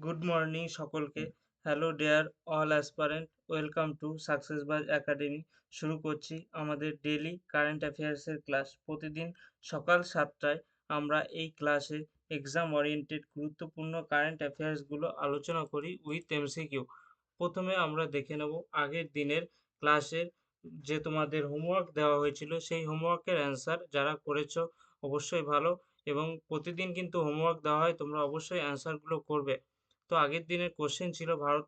Good morning সকলকে। Hello dear all aspirant welcome to success buzz academy. শুরু করছি আমাদের ডেলি কারেন্ট অ্যাফেয়ার্সের ক্লাস। প্রতিদিন সকাল সাতটায় আমরা এই ক্লাসে এক্সাম ওরিয়েন্টেড গুরুত্বপূর্ণ কারেন্ট অ্যাফেয়ার্সগুলো আলোচনা করি উইথ এমসিকিউ। প্রথমে আমরা দেখে নেব আগের দিনের ক্লাসের যে তোমাদের হোমওয়ার্ক দেওয়া হয়েছিল সেই হোমওয়ার্কের অ্যান্সার যারা করেছ অবশ্যই ভালো এবং প্রতিদিন কিন্তু হোমওয়ার্ক দেওয়া হয় তোমরা অবশ্যই অ্যান্সারগুলো করবে। তো আগের দিনের কোশ্চেন ছিল ভারত,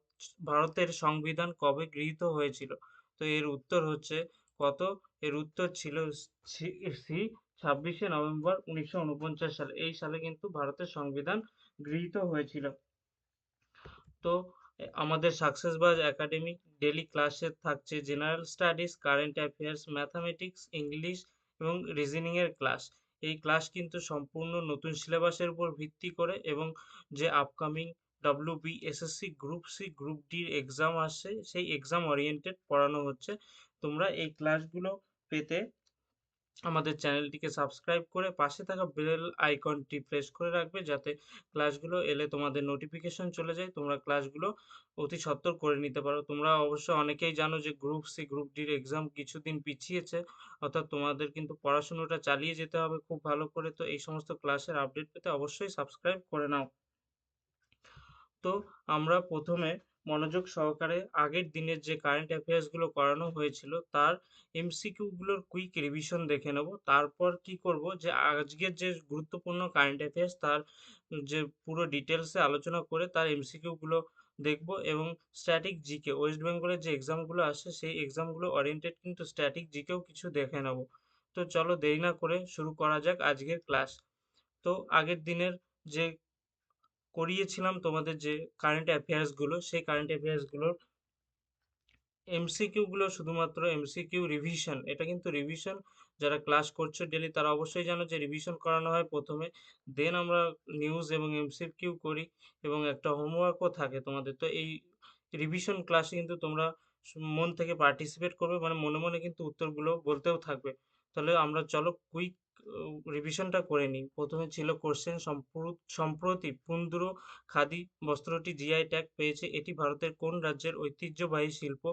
ভারতের সংবিধান কবে গৃহীত হয়েছিল? তো এর উত্তর হচ্ছে কত? এর উত্তর ছিল সি ছাব্বিশে নভেম্বর উনিশশো উনপঞ্চাশ সালে। এই সালে কিন্তু ভারতের সংবিধান গৃহীত হয়েছিল। তো আমাদের সাকসেস বাজ একাডেমিক ডেলি ক্লাসে থাকছে general studies current affairs mathematics English এবং রিজনিংয়ের ক্লাস এই ক্লাস কিন্তু সম্পূর্ণ নতুন সিলেবাসের উপর ভিত্তি করে এবং যে upcoming W B SSC group C group ডির এক্সাম আসছে। সেই এক্সাম ওরিয়েন্টেড পড়ানো হচ্ছে। তোমরা এই ক্লাসগুলো পেতে আমাদের চ্যানেলটিকে সাবস্ক্রাইব করে পাশে থাকা বেল আইকনটি প্রেস করে রাখবে, যাতে ক্লাসগুলো এলে তোমাদের নোটিফিকেশন চলে যায়। তোমরা ক্লাসগুলো অতি সত্তর করে নিতে পারো। তোমরা অবশ্য অনেকেই জানো যে গ্রুপ সি গ্রুপ ডির এক্সাম কিছুদিন পিছিয়েছে, অর্থাৎ তোমাদের কিন্তু পড়াশুনোটা চালিয়ে যেতে হবে খুব ভালো করে। তো এই সমস্ত ক্লাসের আপডেট পেতে অবশ্যই সাবস্ক্রাইব করে নাও। তো আমরা প্রথমে মনোযোগ সহকারে আগের দিনের যে কারেন্ট অ্যাফেয়ার্সগুলো করানো হয়েছিল, তার এমসিকিউগুলোর কুইক রিভিশন দেখে নেব। তারপর কি করব যে, আজকের যে গুরুত্বপূর্ণ কারেন্ট অ্যাফেয়ার্স তার যে পুরো ডিটেলসে আলোচনা করে তার এমসিকিউগুলো দেখব এবং স্ট্যাটিক জিকে ওয়েস্ট বেঙ্গলের যে এক্সামগুলো আসে, সেই এক্সামগুলো ওরিয়েন্টেড কিন্তু স্ট্যাটিক জিকেও কিছু দেখে নেব। তো চলো দেরি না করে শুরু করা যাক আজকের ক্লাস তো আগের দিনের যে করিয়েছিলাম তোমাদের যে কারেন্ট অ্যাফেয়ার্সগুলো সেই কারেন্ট অ্যাফেয়ার্সগুলোর এমসিকিউগুলো শুধুমাত্র এমসিকিউ রিভিশন এটা কিন্তু রিভিশন যারা ক্লাস করছে ডেলি তারা অবশ্যই জানো যে রিভিশন করানো হয় প্রথমে দেন আমরা নিউজ এবং এমসিকিউ করি এবং একটা হোমওয়ার্কও থাকে তোমাদের। তো এই রিভিশন ক্লাসে কিন্তু তোমরা মন থেকে পার্টিসিপেট করবে মানে মনে মনে কিন্তু উত্তরগুলো বলতেও থাকবে। তাহলে আমরা চলো কুইক রিভিশনটা করে নিই। প্রথমে ছিল কোশ্চেন সম্প্রতি পুন্দুরো খাদি বস্ত্রটি জিআই ট্যাগ পেয়েছে। এটি ভারতের কোন রাজ্যের ঐতিহ্যবাহী শিল্প?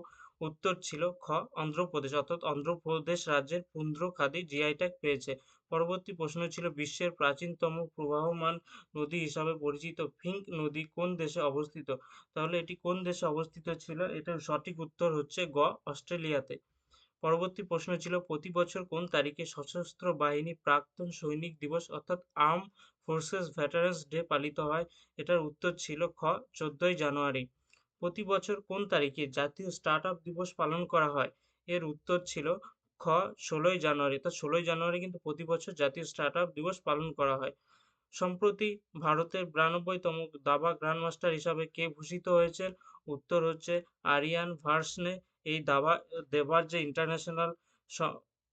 উত্তর ছিল খ, অন্ধ্রপ্রদেশ। অর্থাৎ অন্ধ্রপ্রদেশ রাজ্যের পুন্দ্র খাদি জিআই ট্যাগ পেয়েছে। পরবর্তী প্রশ্ন ছিল, বিশ্বের প্রাচীনতম প্রবাহমান নদী হিসাবে পরিচিত ফিঙ্ক নদী কোন দেশে অবস্থিত? তাহলে এটি কোন দেশে অবস্থিত ছিল? এটার সঠিক উত্তর হচ্ছে গ, অস্ট্রেলিয়াতে। পরবর্তী প্রশ্ন ছিল, প্রতি বছর কোন তারিখে সশস্ত্র বাহিনী প্রাক্তন সৈনিক দিবস অর্থাৎ আর্ম ফোর্সেস ভেটারেন্স ডে পালিত হয়? এটার উত্তর ছিল খ, চোদ্দই জানুয়ারি। প্রতি বছর কোন তারিখে জাতীয় স্টার্ট আপ দিবস পালন করা হয়? এর উত্তর ছিল খ, ষোলোই জানুয়ারি। তো ষোলোই জানুয়ারি কিন্তু প্রতি বছর জাতীয় স্টার্ট আপ দিবস পালন করা হয়। সম্প্রতি ভারতের বিরানব্বইতম দাবা গ্র্যান্ডমাস্টার হিসাবে কে ভূষিত হয়েছেন উত্তর হচ্ছে আরিয়ান ভার্সনে। এই দাবা, দেবার যে ইন্টারন্যাশনাল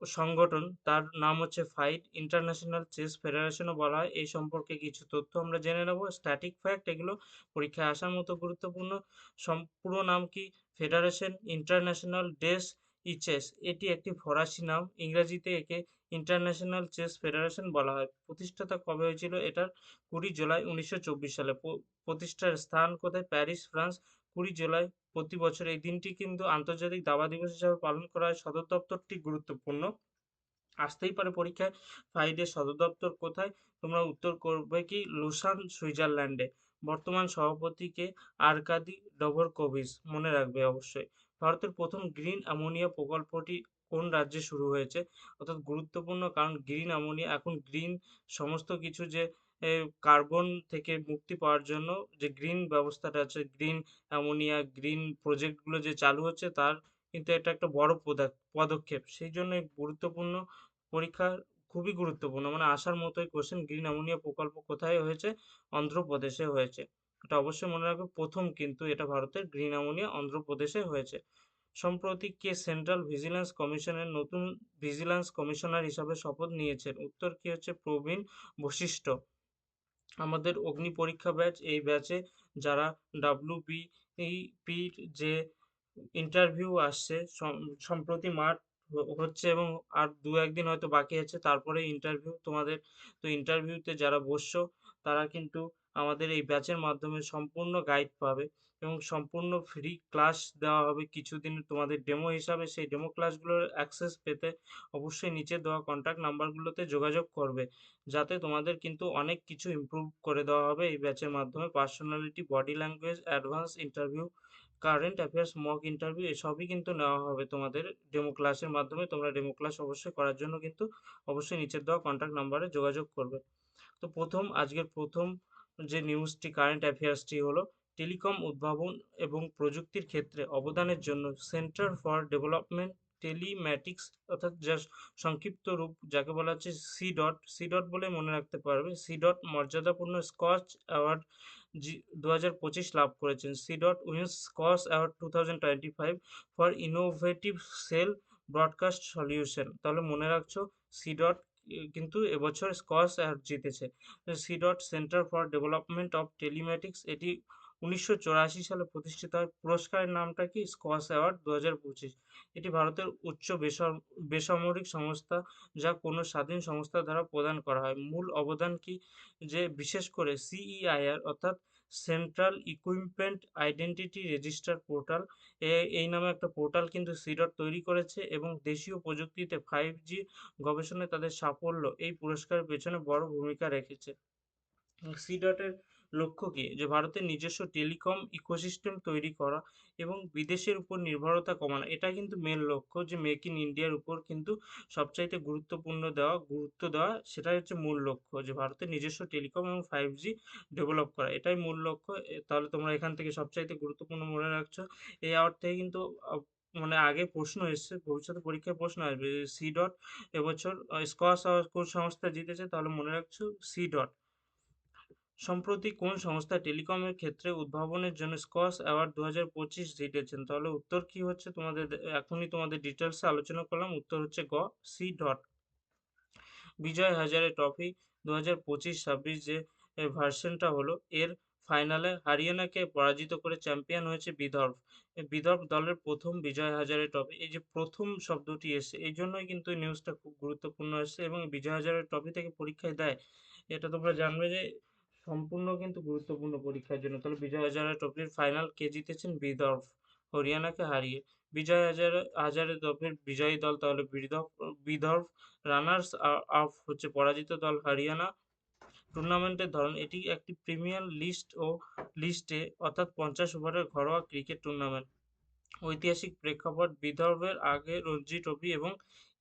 সংগঠন, তার নাম হচ্ছে ফাইট ইন্টারন্যাশনাল চেস ফেডারেশনও বলা হয়। এই সম্পর্কে কিছু তথ্য আমরা জেনে নেব। স্ট্যাটিক ফ্যাক্ট এগুলো পরীক্ষায় আসার মতো গুরুত্বপূর্ণ। পুরো নাম কি? ফেডারেশন ইন্টারন্যাশনাল ডেস ইচেস এটি একটি ফরাসি নাম। ইংরেজিতে একে ইন্টারন্যাশনাল চেস ফেডারেশন বলা হয়। প্রতিষ্ঠাতা কবে হয়েছিল? এটার কুড়ি জুলাই উনিশশো চব্বিশ সালে। প্রতিষ্ঠার স্থান কোথায়? Paris, France. কুড়ি জুলাই প্রতি বছর এই দিনটি কিন্তু আন্তর্জাতিক দাবা দিবস হিসাবে পালন করা হয়। সদর দপ্তরটি গুরুত্বপূর্ণ। আসতেই পারে পরীক্ষায় ফাইডের সদর দপ্তর কোথায়? তোমরা উত্তর করবে কি লুসান, সুইজারল্যান্ডে। বর্তমান সভাপতিকে আরকাদি ডভরকোভিস মনে রাখবে অবশ্যই। ভারতের প্রথম গ্রিন অ্যামোনিয়া প্রকল্পটি কোন রাজ্যে শুরু হয়েছে? অর্থাৎ গুরুত্বপূর্ণ কারণ গ্রিন অ্যামোনিয়া, এখন গ্রিন সমস্ত কিছু যে কার্বন থেকে মুক্তি পাওয়ার জন্য যে গ্রিন ব্যবস্থাটা আছে, গ্রিন অ্যামোনিয়া, গ্রিন প্রজেক্টগুলো যে চালু হচ্ছে তার কিন্তু এটা একটা বড় পদক্ষেপ। সেই জন্য গুরুত্বপূর্ণ পরীক্ষা খুবই গুরুত্বপূর্ণ। মানে আসার মতোই কোশ্চেন গ্রিন অ্যামোনিয়া প্রকল্প কোথায় হয়েছে? অন্ধ্রপ্রদেশে হয়েছে। এটা অবশ্যই মনে রাখবে, প্রথম কিন্তু এটা ভারতের গ্রিন অ্যামোনিয়া অন্ধ্রপ্রদেশে হয়েছে। সম্প্রতি কে সেন্ট্রাল ভিজিলেন্স কমিশনের নতুন ভিজিলেন্স কমিশনার হিসাবে শপথ নিয়েছেন। উত্তর কি হচ্ছে? প্রবীণ বশিষ্ঠ। আমাদের অগ্নি পরীক্ষা ব্যাচ, এই ব্যাচে যারা ডাব্লিউ পির যে ইন্টারভিউ আসছে সম্প্রতি মার্চ হচ্ছে এবং আর দু একদিন হয়তো বাকি আছে, তারপরে ইন্টারভিউ তোমাদের, তো ইন্টারভিউতে যারা বসছো, তারা কিন্তু আমাদের এই ব্যাচের মাধ্যমে সম্পূর্ণ গাইড পাবে এবং সম্পূর্ণ ফ্রি ক্লাস দেওয়া হবে। কিছুদিন তোমাদের ডেমো হিসাবে সেই ডেমো ক্লাসগুলোর অ্যাক্সেস পেতে অবশ্যই নিচে দেওয়া কন্ট্যাক্ট নাম্বারগুলোতে যোগাযোগ করবে। যাতে তোমাদের কিন্তু অনেক কিছু ইমপ্রুভ করে দেওয়া হবে এই ব্যাচের মাধ্যমে। Personality body language advance interview current affairs mock interview এসবই কিন্তু নেওয়া হবে তোমাদের ডেমো ক্লাসের মাধ্যমে। তোমরা ডেমো ক্লাস অবশ্যই করার জন্য কিন্তু অবশ্যই নিচের দেওয়া কন্ট্যাক্ট নাম্বারে যোগাযোগ করবে। তো প্রথম, আজকের প্রথম যে নিউজটি কারেন্ট অ্যাফেয়ার্সটি হলো টেলিকম উদ্ভাবন এবং প্রযুক্তির ক্ষেত্রে অবদানের জন্য সেন্টার ফর ডেভেলপমেন্ট টেলিম্যাটিক্স অর্থাৎ যা সংক্ষিপ্ত রূপ যাকে বলা হচ্ছে সি ডট সি ডট বলে মনে রাখতে পারবে। সি ডট মর্যাদাপূর্ণ স্কচ অ্যাওয়ার্ড জি দু হাজার পঁচিশ লাভ করেছেন। C dot wins Skoch award two thousand twenty five for innovative cell broadcast solution তাহলে মনে রাখছো সি ডট কিন্তু এবছর স্কস জিতেছে। C dot centre for development of telematics, এটি উনিশশো সালে প্রতিষ্ঠিত হয়। পুরস্কারের নামটা কি? স্কস অ্যাওয়ার্ড দু হাজার পঁচিশ। এটি ভারতের উচ্চ বেসামরিক সংস্থা, যা কোনো স্বাধীন সংস্থা দ্বারা প্রদান করা হয়। মূল অবদান কি? যে বিশেষ করে সিইআইআর অর্থাৎ central equipment identity register portal. এই নামে একটা পোর্টাল কিন্তু সিডট তৈরি করেছে এবং দেশীয় প্রযুক্তিতে ফাইভ জি গবেষণায় তাদের সাফল্য এই পুরস্কারের পেছনে বড় ভূমিকা রেখেছে। সিডটের লক্ষ্য কি যে ভারতের নিজস্ব টেলিকম ইকোসিস্টেম তৈরি করা এবং বিদেশের উপর নির্ভরতা কমানো, এটা কিন্তু মেন লক্ষ্য যে মেক ইন ইন্ডিয়ার উপর কিন্তু সবচাইতে গুরুত্বপূর্ণ দেওয়া, গুরুত্ব দেওয়া সেটাই হচ্ছে মূল লক্ষ্য যে ভারতের নিজস্ব টেলিকম এবং ফাইভ জি ডেভেলপ করা, এটাই মূল লক্ষ্য। তাহলে তোমরা এখান থেকে সবচাইতে গুরুত্বপূর্ণ মনে রাখছো। এই থেকে কিন্তু মানে আগে প্রশ্ন এসছে, ভবিষ্যতে পরীক্ষায় প্রশ্ন আসবে সি ডট এবছর স্কোয়াশ কোন সংস্থা জিতেছে, তাহলে মনে রাখছো সি ডট সম্প্রতি কোন সংস্থা টেলিকমের ক্ষেত্রে উদ্ভাবনের জন্য স্কস অ্যাওয়ার্ড দু হাজার পঁচিশ জিতেছেন? তাহলে উত্তর কি হচ্ছে তোমাদের? এখনই তোমাদের ডিটেলসে আলোচনা করলাম। উত্তর হচ্ছে গ C dot Vijay Hazare trophy দু হাজার পঁচিশ ছাব্বিশ যে ভার্সনটা হলো, এর ফাইনালে হরিয়ানাকে পরাজিত করে চ্যাম্পিয়ন হয়েছে বিদর্ভ। বিদর্ভ দলের প্রথম বিজয় হাজারে ট্রফি এই যে প্রথম শব্দটি এসছে, এই জন্যই কিন্তু নিউজটা খুব গুরুত্বপূর্ণ এসছে এবং বিজয় হাজারে ট্রফি থেকে পরীক্ষায় দেয়। এটা তোমরা জানবে যে সম্পূর্ণ কিন্তু গুরুত্বপূর্ণ পরীক্ষার জন্য। তাহলে বিজয় হাজারে ট্রফির ফাইনাল কে জিতেছেন? বিদর্ভ। হরিয়ানাকে হারিয়ে বিজয় হাজারে হাজারে ট্রফির বিজয়ী দল তাহলে বিদর্ভ বিদর্ভ রানার্স আপ হচ্ছে পরাজিত দল হরিয়ানা। টুর্নামেন্টের ধরন, এটি একটি প্রিমিয়ার লিস্ট ও লিস্টে অর্থাৎ পঞ্চাশ ওভারের ঘরোয়া ক্রিকেট টুর্নামেন্ট ঐতিহাসিক প্রেক্ষাপট, বিদর্ভের আগে রঞ্জি ট্রফি এবং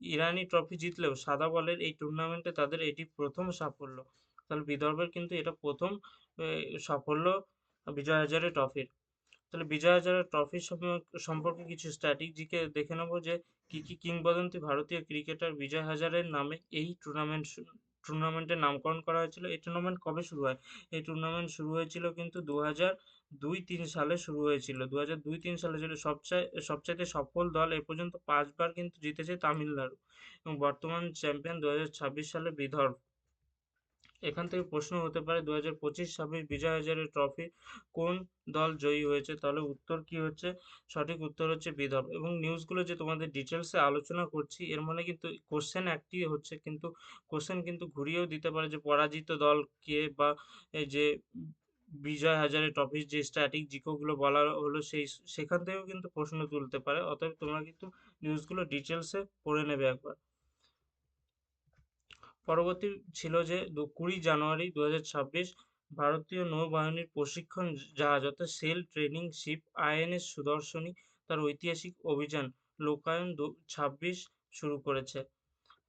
ইরানি ট্রফি জিতলেও সাদা বলের এই টুর্নামেন্টে তাদের এটি প্রথম সাফল্য। তাহলে বিদর্ভের কিন্তু এটা প্রথম সাফল্য বিজয় হাজারে ট্রফির তাহলে বিজয় হাজারে ট্রফির সম্পর্কে কিছু স্ট্র্যাটেজিকে দেখে নেব যে কী কী কিংবদন্তি ভারতীয় ক্রিকেটার বিজয় হাজারের নামে এই টুর্নামেন্ট টুর্নামেন্টের নামকরণ করা হয়েছিল। এই টুর্নামেন্ট কবে শুরু হয়? এই টুর্নামেন্ট শুরু হয়েছিল কিন্তু দু হাজার দুই তিন সালে শুরু হয়েছিল। দু হাজার দুই তিন সালে ছিল সবচেয়ে সবচাইতে সফল দল এ পর্যন্ত পাঁচবার কিন্তু জিতেছে তামিলনাড়ু এবং বর্তমান চ্যাম্পিয়ন দু হাজার ছাব্বিশ সালে বিদর্ভ। এখান থেকে প্রশ্ন হতে পারে দু হাজার পঁচিশ ছাব্বিশ বিজয় হাজারে ট্রফি কোন দল জয়ী হয়েছে? তাহলে উত্তর কি হচ্ছে? সঠিক উত্তর হচ্ছে বিদর্ভ। এবং নিউজগুলো যে তোমাদের ডিটেলসে আলোচনা করছি, এর মানে কিন্তু কোশ্চেন একটি হচ্ছে, কিন্তু কোশ্চেন কিন্তু ঘুরিয়েও দিতে পারে যে পরাজিত দল কে বা এই যে বিজয় হাজারে ট্রফির যে স্ট্যাটিক জিকোগুলো বলা হলো সেই, সেখান থেকেও কিন্তু প্রশ্ন তুলতে পারে। অতএব তোমরা কিন্তু নিউজগুলো ডিটেলসে পড়ে নেবে একবার। পরবর্তী ছিল যে কুড়ি জানুয়ারি দু ছাব্বিশ ভারতীয় নৌবাহিনীর প্রশিক্ষণ জাহাজ অর্থাৎ sail training ship INS Sudarshini তার ঐতিহাসিক অভিযান লোকায়ন ছাব্বিশ শুরু করেছে।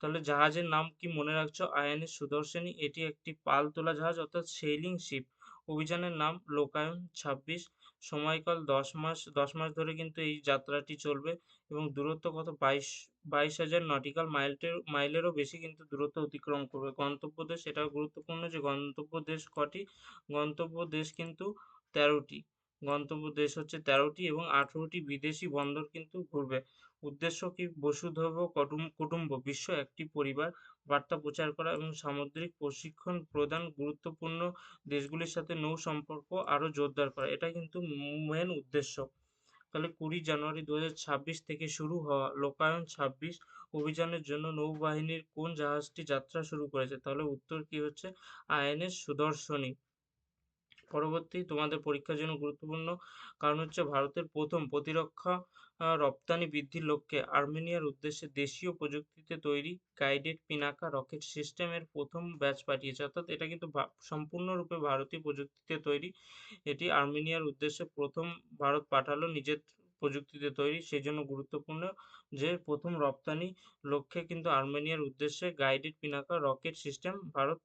তাহলে জাহাজের নাম কি মনে রাখছো? আইএনএস সুদর্শনী, এটি একটি পাল তোলা জাহাজ অর্থাৎ সেলিং শিপ অভিযানের নাম লোকায়ন ছাব্বিশ। সময়কাল দশ মাস দশ মাস ধরে কিন্তু এই যাত্রাটি চলবে এবং দূরত্ব কত? বাইশ বাইশ হাজার নটিক্যাল মাইলটের, মাইলেরও বেশি কিন্তু দূরত্ব অতিক্রম করবে। গন্তব্য দেশ এটাও গুরুত্বপূর্ণ যে গন্তব্য দেশ কটি? গন্তব্য দেশ কিন্তু তেরোটি। গন্তব্য দেশ হচ্ছে তেরোটি এবং আঠেরোটি বিদেশি বন্দর কিন্তু ঘুরবে। উদ্দেশ্য কি বসুধৈব কুটুম্ব? বিশ্ব একটি পরিবার, বার্তা প্রচার করা এবং সামুদ্রিক প্রশিক্ষণ প্রদান গুরুত্বপূর্ণ দেশগুলির সাথে নৌ সম্পর্ক আরও জোরদার করা, এটা কিন্তু মেন উদ্দেশ্য। তাহলে কুড়ি জানুয়ারি দু হাজার ছাব্বিশ থেকে শুরু হওয়া লোকায়ন ছাব্বিশ অভিযানের জন্য নৌবাহিনীর কোন জাহাজটি যাত্রা শুরু করেছে? তাহলে উত্তর কি হচ্ছে? আইএনএস সুদর্শনী। পরবর্তী তোমাদের পরীক্ষার জন্য গুরুত্বপূর্ণ কারণ হচ্ছে ভারতের প্রথম প্রতিরক্ষা রপ্তানি বৃদ্ধির লক্ষ্যে আর্মেনিয়ার উদ্দেশ্যে দেশীয় প্রযুক্তিতে তৈরি গাইডেড পিনাকা রকেট সিস্টেমের প্রথম ব্যাচ পাঠিয়েছে। অর্থাৎ এটা কিন্তু সম্পূর্ণরূপে ভারতীয় প্রযুক্তিতে তৈরি। এটি আর্মেনিয়ার উদ্দেশ্যে প্রথম ভারত পাঠালো নিজের প্রযুক্তিতে তৈরি। সেই জন্য গুরুত্বপূর্ণ যে প্রথম রপ্তানি লক্ষ্যে কিন্তু আর্মেনিয়ার উদ্দেশ্যে guided Pinaka rocket system Bharat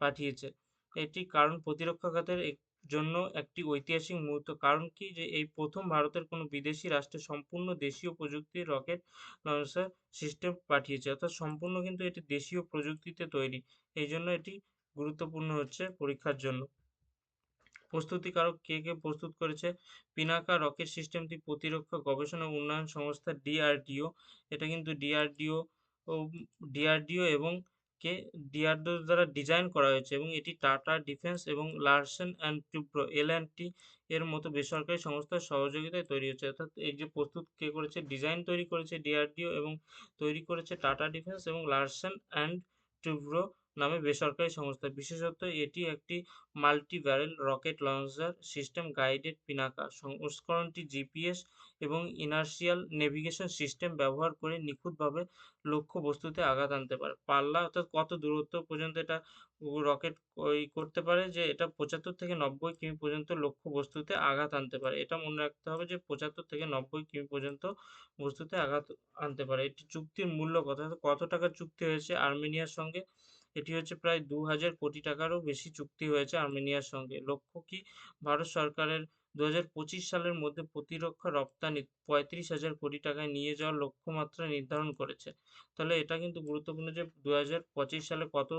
পাঠিয়েছে। এটি কারণ প্রতিরক্ষা খাতের জন্য একটি ঐতিহাসিক মুহূর্ত। কারণ কি? যে এই প্রথম ভারতের কোনো বিদেশি রাষ্ট্রে সম্পূর্ণ দেশীয় প্রযুক্তির রকেট লঞ্চার সিস্টেম পাঠিয়েছে। অর্থাৎ সম্পূর্ণ কিন্তু এটি দেশীয় প্রযুক্তিতে তৈরি। এই জন্য এটি গুরুত্বপূর্ণ হচ্ছে পরীক্ষার জন্য। প্রস্তুতিকারক কে কে প্রস্তুত করেছে? পিনাকা রকেট সিস্টেমটি প্রতিরক্ষা গবেষণা উন্নয়ন সংস্থা ডিআরডিও। এটা কিন্তু ডিআরডিও ডিআরডিও এবং কে ডিআরডিও দ্বারা ডিজাইন করা হয়েছে এবং এটি টাটা ডিফেন্স এবং Larsen and Toubro L and T এর মতো বেসরকারি সংস্থার সহযোগিতায় তৈরি হয়েছে। অর্থাৎ এই যে প্রস্তুত কে করেছে, ডিজাইন তৈরি করেছে ডিআরডিও এবং তৈরি করেছে টাটা ডিফেন্স এবং লার্সেন অ্যান্ড টুব্রো নামে বেসরকারি সংস্থা। বিশেষত এটি একটি multi barrel rocket launcher system, guided Pinaka, সংস্করণটি জিপিএস এবং ইনার্শিয়াল নেভিগেশন সিস্টেম ব্যবহার করে নিখুঁতভাবে লক্ষ্য বস্তুতে আঘাত আনতে পারে। পাল্লা অর্থাৎ কত দূরত্ব পর্যন্ত এটা রকেট ওই করতে পারে যে এটা পঁচাত্তর থেকে নব্বই কিমি পর্যন্ত লক্ষ্য বস্তুতে আঘাত আনতে পারে। এটা মনে রাখতে হবে যে পঁচাত্তর থেকে নব্বই কিমি পর্যন্ত বস্তুতে আঘাত আনতে পারে। এটি চুক্তির মূল্য কত? কত টাকার চুক্তি হয়েছে আর্মেনিয়ার সঙ্গে? এটি হচ্ছে প্রায় দু হাজার কোটি টাকারও বেশি চুক্তি হয়েছে আর্মেনিয়ার সঙ্গে। লক্ষ্য কি, ভারত সরকারের দু হাজার পঁচিশ সালের মধ্যে প্রতিরক্ষা রপ্তানি পঁয়ত্রিশ হাজার কোটি টাকায় নিয়ে যাওয়ার লক্ষ্যমাত্রা নির্ধারণ করেছে। তাহলে এটা কিন্তু গুরুত্বপূর্ণ যে দু হাজার পঁচিশ সালে কত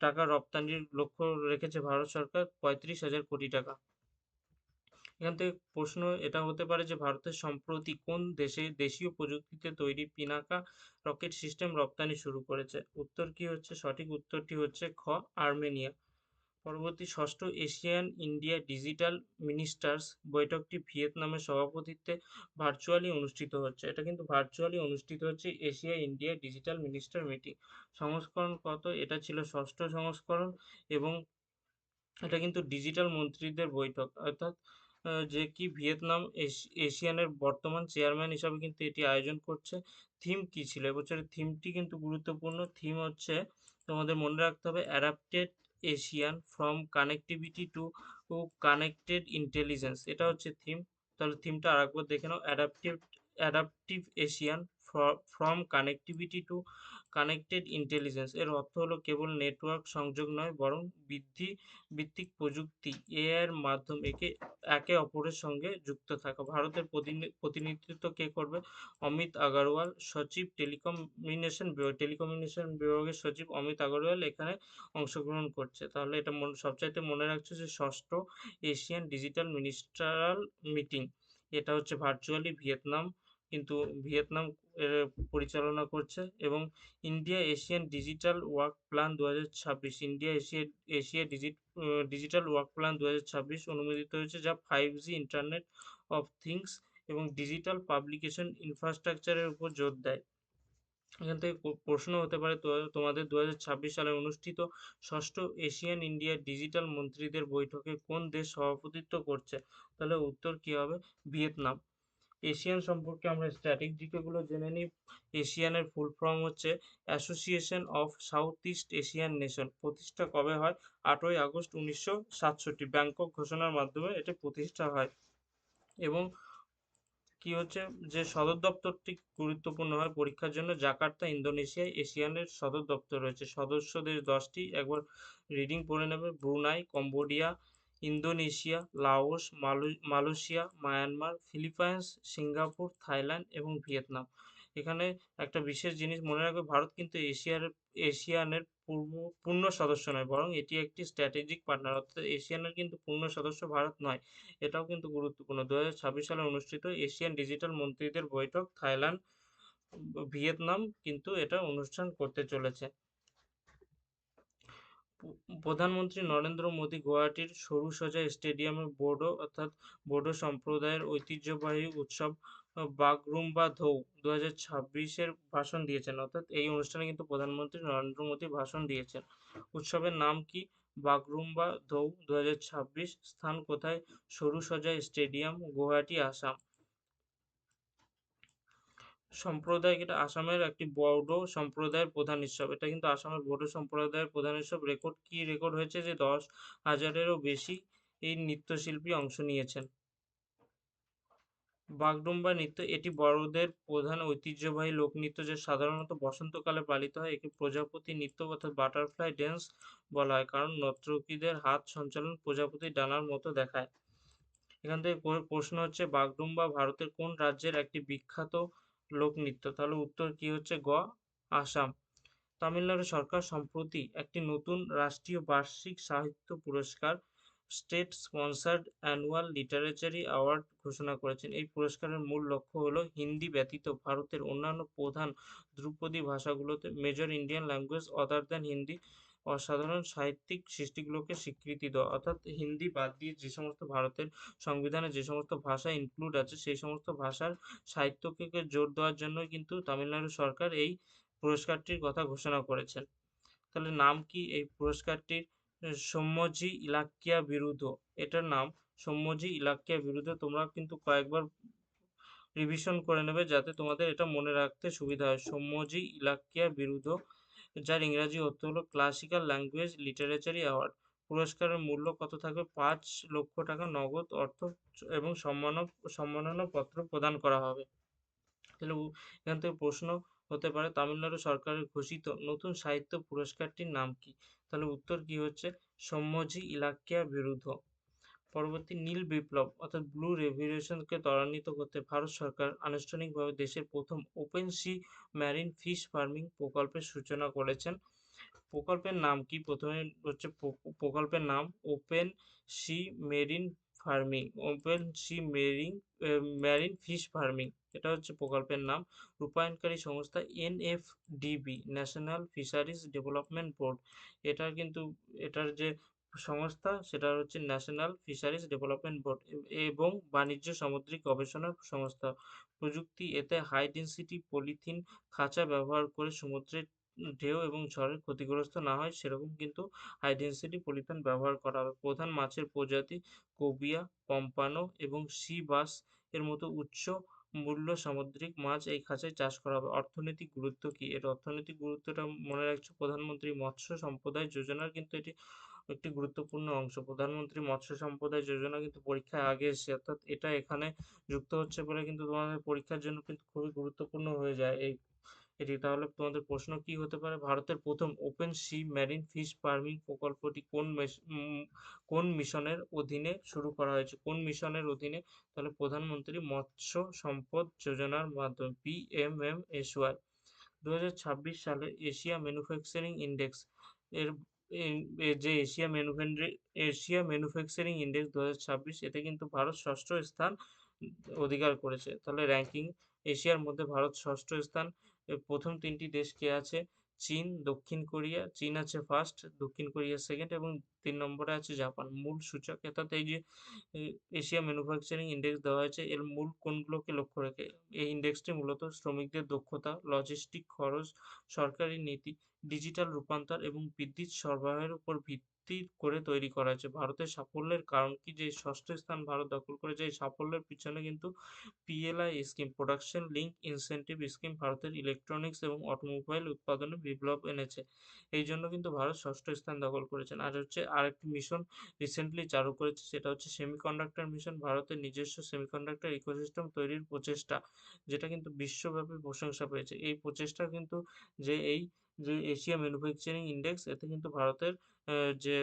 টাকা রপ্তানির লক্ষ্য রেখেছে ভারত সরকার? পঁয়ত্রিশ হাজার কোটি টাকা। এখান থেকে প্রশ্ন এটা হতে পারে যে ভারতের সম্প্রতি কোন দেশে দেশীয় প্রযুক্তিতে তৈরি পিনাকা রকেট সিস্টেম রপ্তানি শুরু করেছে? উত্তর কি হচ্ছে? সঠিক উত্তরটি হচ্ছে খ, আর্মেনিয়া। পরবর্তী ষষ্ঠ এশিয়ান ইন্ডিয়া ডিজিটাল মিনিস্টার্স বৈঠকটি ভিয়েতনামের সভাপতিত্বে ভার্চুয়ালি অনুষ্ঠিত হচ্ছে। এটা কিন্তু ভার্চুয়ালি অনুষ্ঠিত হচ্ছে Asia India digital minister meeting. সংস্করণ কত? এটা ছিল ষষ্ঠ সংস্করণ এবং এটা কিন্তু ডিজিটাল মন্ত্রীদের বৈঠক। অর্থাৎ যে কি ভিয়েতনাম এশিয়ানের বর্তমান চেয়ারম্যান হিসাবে কিন্তু এটি আয়োজন করছে। থিম কি ছিল? এবছরের থিমটি কিন্তু গুরুত্বপূর্ণ। থিম হচ্ছে তোমাদের মনে রাখতে হবে, adapted ASEAN from connectivity to connected intelligence. এটা হচ্ছে থিম। তাহলে থিমটা আরেকবার দেখে নাও। Adaptive adaptive ASEAN from connectivity to connected intelligence এর অর্থ হলো কেবল নেটওয়ার্ক সংযোগ নয়, বরং বৃদ্ধি ভিত্তিক প্রযুক্তি এআই এর মাধ্যমে একে একে অপরের সঙ্গে যুক্ত থাকা। ভারতের প্রতিনি- প্রতিনিধিত্ব কে করবে? অমিত আগরওয়াল, সচিব টেলিকমিউনিকেশন টেলিকমিউনিকেশন বিভাগের সচিব অমিত আগরওয়াল এখানে অংশগ্রহণ করছে। তাহলে এটা সবচাইতে মনে রাখছে যে ষষ্ঠ এশিয়ান ডিজিটাল মিনিস্টারাল মিটিং, এটা হচ্ছে ভার্চুয়ালি ভিয়েতনাম কিন্তু ভিয়েতনাম পরিচালনা করছে এবং India ASEAN digital work plan দু হাজার ছাব্বিশ, India Asia Asia digit digital work plan দু হাজার ছাব্বিশ অনুমোদিত হয়েছে যা five G internet of things এবং ডিজিটাল পাবলিকেশন ইনফ্রাস্ট্রাকচারের উপর জোর দেয়। এখান থেকে প্রশ্ন হতে পারে তোমাদের দু হাজার ছাব্বিশ সালে অনুষ্ঠিত ষষ্ঠ এশিয়ান ইন্ডিয়া ডিজিটাল মন্ত্রীদের বৈঠকে কোন দেশ সভাপতিত্ব করছে? তাহলে উত্তর কি হবে? ভিয়েতনাম। এশিয়ান সম্পর্কে আমরা স্ট্র্যাটেজিগুলো জেনে নিই। এশিয়ানের ফুল ফর্ম হচ্ছে association of south east Asian nation প্রতিষ্ঠা কবে হয়? আটই আগস্ট উনিশশো সাতষট্টি। ব্যাংকক ঘোষণার মাধ্যমে এটি প্রতিষ্ঠা হয়। এবং কি হচ্ছে? যে সদর দপ্তরটি গুরুত্বপূর্ণ হয় পরীক্ষার জন্য। জাকার্তা ইন্দোনেশিয়ায় এশিয়ানের সদর দপ্তর রয়েছে। সদস্য দেশ দশটি, একবার রিডিং পড়ে নেবে। Brunei, Cambodia Indonesia, Laos Malay Malaysia, Myanmar, Philippines, Singapore, Thailand এবং ভিয়েতনাম। এখানে একটা বিশেষ জিনিস মনে রাখবে, ভারত কিন্তু এশিয়ার, এশিয়ানের পূর্ব পূর্ণ সদস্য নয়, বরং এটি একটি স্ট্র্যাটেজিক পার্টনার অর্থাৎ এশিয়ানের কিন্তু পূর্ণ সদস্য ভারত নয়। এটাও কিন্তু গুরুত্বপূর্ণ। দু হাজার ছাব্বিশ সালে অনুষ্ঠিত এশিয়ান ডিজিটাল মন্ত্রীদের বৈঠক, থাইল্যান্ড, ভিয়েতনাম কিন্তু এটা অনুষ্ঠান করতে চলেছে। প্রধানমন্ত্রী নরেন্দ্র মোদী গুয়াহাটির সরুসজা স্টেডিয়ামে বোডো, অর্থাৎ বোডো সম্প্রদায়ের ঐতিহ্যবাহী উৎসব বাগরুম্বা ধৌ দু হাজার ছাব্বিশের ভাষণ দিয়েছেন। অর্থাৎ এই অনুষ্ঠানে কিন্তু প্রধানমন্ত্রী নরেন্দ্র মোদী ভাষণ দিয়েছেন। উৎসবের নাম কি? বাগরুম্বা দৌড় দু হাজার ছাব্বিশ স্থান কোথায়? সরু সজাই স্টেডিয়াম, গুয়াহাটি, আসাম। সম্প্রদায় এটা আসামের একটি বড়ো সম্প্রদায়ের প্রধান উৎসব। এটা কিন্তু আসামের বড়ো সম্প্রদায়ের প্রধান উৎসব। রেকর্ড কি রেকর্ড হয়েছে যে দশ হাজারেরও বেশি এই নৃত্যশিল্পী অংশ নিয়েছেন? বাগডুম্বা নৃত্য এটি বড়দের প্রধান ঐতিহ্যবাহী লোকনৃত্য যা সাধারণত বসন্তকালে পালিত হয়। একে প্রজাপতি নৃত্য অর্থাৎ বাটারফ্লাই ড্যান্স বলা হয়, কারণ নর্তকীদের হাত সঞ্চালন প্রজাপতি ডানার মতো দেখায়। এখান থেকে প্রশ্ন হচ্ছে, বাগডুম্বা ভারতের কোন রাজ্যের একটি বিখ্যাত লোকনৃত্য। তাহলে উত্তর কি হচ্ছে? গ, আসাম। তামিলনাড়ু সরকার সম্প্রতি একটি নতুন রাষ্ট্রীয় বার্ষিক সাহিত্য পুরস্কার, state sponsored annual literary award ঘোষণা করেছেন। এই পুরস্কারের মূল লক্ষ্য হলো হিন্দি ব্যতীত ভারতের অন্যান্য প্রধান ধ্রুপদী ভাষাগুলোতে major Indian language other than Hindi অসাধারণ সাহিত্যিক সৃষ্টিগুলোকে স্বীকৃতি দেওয়া। অর্থাৎ হিন্দি বাদ দিয়ে যে সমস্ত ভারতের সংবিধানে যে সমস্ত ভাষা ইনক্লুড আছে, সেই সমস্ত ভাষার সাহিত্যকে জোর দেওয়ার জন্য কিন্তু তামিলনাড়ু সরকার এই পুরস্কারটির কথা ঘোষণা করেছেন। তাহলে নাম কি এই পুরস্কারটির? সৌম্যজি ইলাকিয়া বিরুদ্ধ। এটার নাম সৌম্যজি ইলাকিয়া বিরুদ্ধ। তোমরা কিন্তু কয়েকবার রিভিশন করে নেবে যাতে তোমাদের এটা মনে রাখতে সুবিধা হয়। সৌম্যজি ইলাকিয়া বিরুদ্ধ যার ইংরাজি অর্থ হলো ক্লাসিক্যাল ল্যাঙ্গুয়েজ লিটারেচারি অ্যাওয়ার্ড পুরস্কারের মূল্য কত থাকবে? পাঁচ লক্ষ টাকা নগদ অর্থ এবং সম্মান সম্মাননা পত্র প্রদান করা হবে। তাহলে এখান থেকে প্রশ্ন হতে পারে, তামিলনাড়ু সরকারের ঘোষিত নতুন সাহিত্য পুরস্কারটির নাম কি? তাহলে উত্তর কি হচ্ছে? সম্মজি ইলাকিয়া বিরুদ্ধ। পরবর্তী নীল বিপ্লব অর্থাৎ ব্লু রেভলিউশনকে ত্বরান্বিত করতে ভারত সরকার আনুষ্ঠানিকভাবে দেশের প্রথম open sea marine fish farming প্রকল্পের সূচনা করেছেন। প্রকল্পের নাম কি? প্রথমে হচ্ছে প্রকল্পের নাম open sea marine farming open sea marine marine fish farming এটা হচ্ছে প্রকল্পের নাম। রূপায়ণকারী সংস্থা NFDB national fisheries development board এটা কিন্তু, এটার যে সংস্থা সেটা হচ্ছে ন্যাশনাল ফিশারিজ ডেভেলপমেন্ট বোর্ড এবং বাণিজ্য সামুদ্রিক গবেষণা সংস্থা। প্রযুক্তি এতে হাই ডেন্সিটি পলিথিন খাঁচা ব্যবহার করে সমুদ্রের ঢেউ এবং ঝড়ের ক্ষতিগ্রস্ত না হয়, সেরকম কিন্তু হাই ডেন্সিটি পলিথিন ব্যবহার করা হবে প্রধান মাছের প্রজাতি কোবিয়া, পম্পানো এবং সি বাসের মতো উচ্চ মূল্য সামুদ্রিক মাছ এই খাঁচায় চাষ করা হবে। অর্থনৈতিক গুরুত্ব কি? এর অর্থনৈতিক গুরুত্বটা মনে রাখছো? প্রধানমন্ত্রী মৎস্য সম্প্রদায় যোজনার কিন্তু এটি একটি গুরুত্বপূর্ণ অংশ। প্রধানমন্ত্রী মৎস্য সম্প্রদায় যোজনা কিন্তু পরীক্ষায় আগে এসেছে, অর্থাৎ এটা এখানে যুক্ত হচ্ছে বলে কিন্তু তোমাদের পরীক্ষার জন্য কিন্তু খুবই গুরুত্বপূর্ণ হয়ে যায় এই, এটি। তাহলে তোমাদের প্রশ্ন কি হতে পারে? ভারতের প্রথম open sea marine fish farming প্রকল্পটি কোন কোন মিশনের অধীনে শুরু করা হয়েছে? কোন মিশনের অধীনে? তাহলে প্রধানমন্ত্রী মৎস্য সম্পদ যোজনার মাধ্যমে, P M M S Y. দু হাজার ছাব্বিশ সালে এশিয়া ম্যানুফ্যাকচারিং ইন্ডেক্স এর যে Asia manufacturing Asia manufacturing index দু হাজার ছাব্বিশ এতে কিন্তু ভারত ষষ্ঠ স্থান অধিকার করেছে। তাহলে র্যাঙ্কিং এশিয়ার মধ্যে ভারত ষষ্ঠ স্থান। প্রথম তিনটি দেশ কে আছে? চীন, দক্ষিণ কোরিয়া। চীন আছে ফার্স্ট দক্ষিণ কোরিয়া সেকেন্ড এবং তিন নম্বরে আছে জাপান। মূল সূচক অর্থাৎ এই যে এশিয়া ম্যানুফ্যাকচারিং ইন্ডেক্স দেওয়া হয়েছে, এর মূল কোনগুলোকে লক্ষ্য রেখে। এই ইন্ডেক্সটি মূলত শ্রমিকদের দক্ষতা লজিস্টিক খরচ, সরকারি নীতি ডিজিটাল রূপান্তর এবং বিদ্যুৎ সরবরাহের উপর ভিত্তি ভিত্তি করে তৈরি করা হয়েছে। ভারতের সাফল্যের কারণ কি? যে ষষ্ঠ স্থান ভারত দখল করেছে, এই সাফল্যের পিছনে কিন্তু PLI scheme production linked incentive scheme ভারতের ইলেকট্রনিক্স এবং অটোমোবাইল উৎপাদনে বিপ্লব এনেছে। এই জন্য কিন্তু ভারত ষষ্ঠ স্থান দখল করেছেন আর হচ্ছে আরেকটি মিশন রিসেন্টলি চালু করেছে, সেটা হচ্ছে সেমিকন্ডাক্টর মিশন ভারতের নিজস্ব সেমিকন্ডাক্টর ইকোসিস্টেম তৈরির প্রচেষ্টা, যেটা কিন্তু বিশ্বব্যাপী প্রশংসা পেয়েছে। এই প্রচেষ্টা কিন্তু যে এই যে এশিয়া ম্যানুফ্যাকচারিং ইন্ডেক্স, এতে কিন্তু ভারতের যে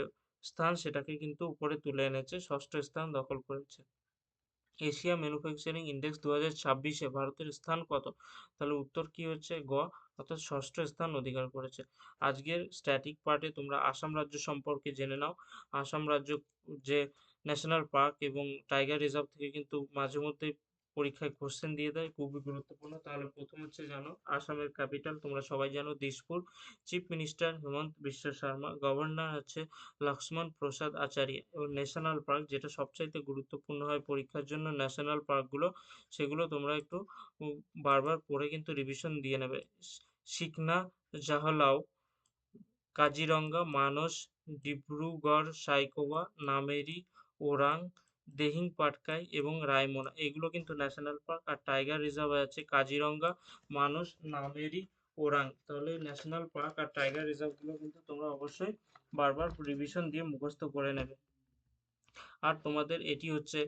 স্থান সেটাকে কিন্তু উপরে তুলে এনেছে, ষষ্ঠ স্থান দখল করেছে। এশিয়া ম্যানুফ্যাকচারিং ইন্ডেক্স দু হাজার ছাব্বিশে ভারতের স্থান কত? তাহলে উত্তর কি হচ্ছে? গ, অর্থাৎ ষষ্ঠ স্থান অধিকার করেছে। আজকের স্ট্যাটিক পার্টে তোমরা আসাম রাজ্য সম্পর্কে জেনে নাও। আসাম রাজ্য যে ন্যাশনাল পার্ক এবং টাইগার রিজার্ভ থেকে কিন্তু মাঝে মধ্যে পরীক্ষায় কোশ্চেন দিয়ে দেয়, খুবই গুরুত্বপূর্ণ। তাহলে প্রথম হচ্ছে জানো, আসামের ক্যাপিটাল তোমরা সবাই জানো, দিসপুর। চিফ মিনিস্টার হেমন্ত বিশ্ব শর্মা গভর্নর হচ্ছে লক্ষ্মণ প্রসাদ আচার্য। এবং ন্যাশনাল পার্ক যেটা সবচাইতে গুরুত্বপূর্ণ হয় পরীক্ষার জন্য ন্যাশনাল পার্কগুলো সেগুলো তোমরা একটু বারবার পড়ে কিন্তু রিভিশন দিয়ে নেবে। শিকনা, জাহলাও, কাজিরঙ্গা, মানস, ডিব্রুগড় সাইকোয়া নামেরি, ওরাং দিহিং পাটকাই এবং রায়মনা। এগুলো কিন্তু ন্যাশনাল পার্ক আর টাইগার রিজার্ভ আছে। কাজিরঙ্গা মানুষ নামেরি ওরাং। তাহলে ন্যাশনাল পার্ক আর টাইগার রিজার্ভগুলো কিন্তু তোমরা অবশ্যই বারবার রিভিশন দিয়ে মুখস্থ করে নেবে। আর তোমাদের এটি হচ্ছে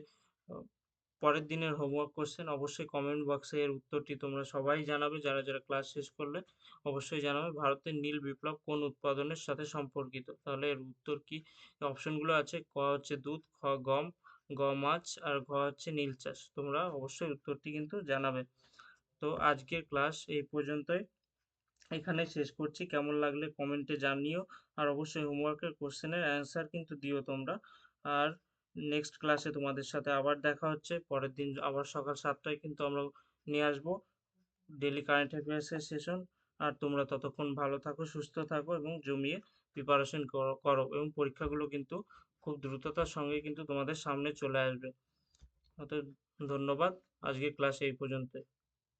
পরের দিনের হোমওয়ার্ক কোশ্চেন অবশ্যই কমেন্ট বক্সে এর উত্তরটি তোমরা সবাই জানাবে। যারা যারা ক্লাস শেষ করলে অবশ্যই জানাবে ভারতের নীল বিপ্লব কোন উৎপাদনের সাথে সম্পর্কিত। তাহলে এর উত্তর কি? অপশনগুলো আছে। ক হচ্ছে দুধ, খ গম গ মাছ আর ঘ হচ্ছে নীল চাষ। তোমরা অবশ্যই উত্তরটি কিন্তু জানাবে। তো আজকের ক্লাস এই পর্যন্তই। এখানে শেষ করছি। কেমন লাগলে কমেন্টে জানিও। আর অবশ্যই হোমওয়ার্কের কোশ্চেনের অ্যান্সার কিন্তু দিও তোমরা। আর নেক্সট ক্লাসে তোমাদের সাথে আবার দেখা হচ্ছে। পরের দিন আবার সকাল সাতটায় কিন্তু আমরা নিয়ে আসব। ডেলি কারেন্ট অ্যাফেয়ার্সের সেশন আর তোমরা ততক্ষণ ভালো থাকো, সুস্থ থাকো এবং জমিয়ে প্রিপারেশন করো করো এবং পরীক্ষাগুলো কিন্তু খুব দ্রুততার সঙ্গে কিন্তু তোমাদের সামনে চলে আসবে। অত ধন্যবাদ। আজকে ক্লাস এই পর্যন্তই।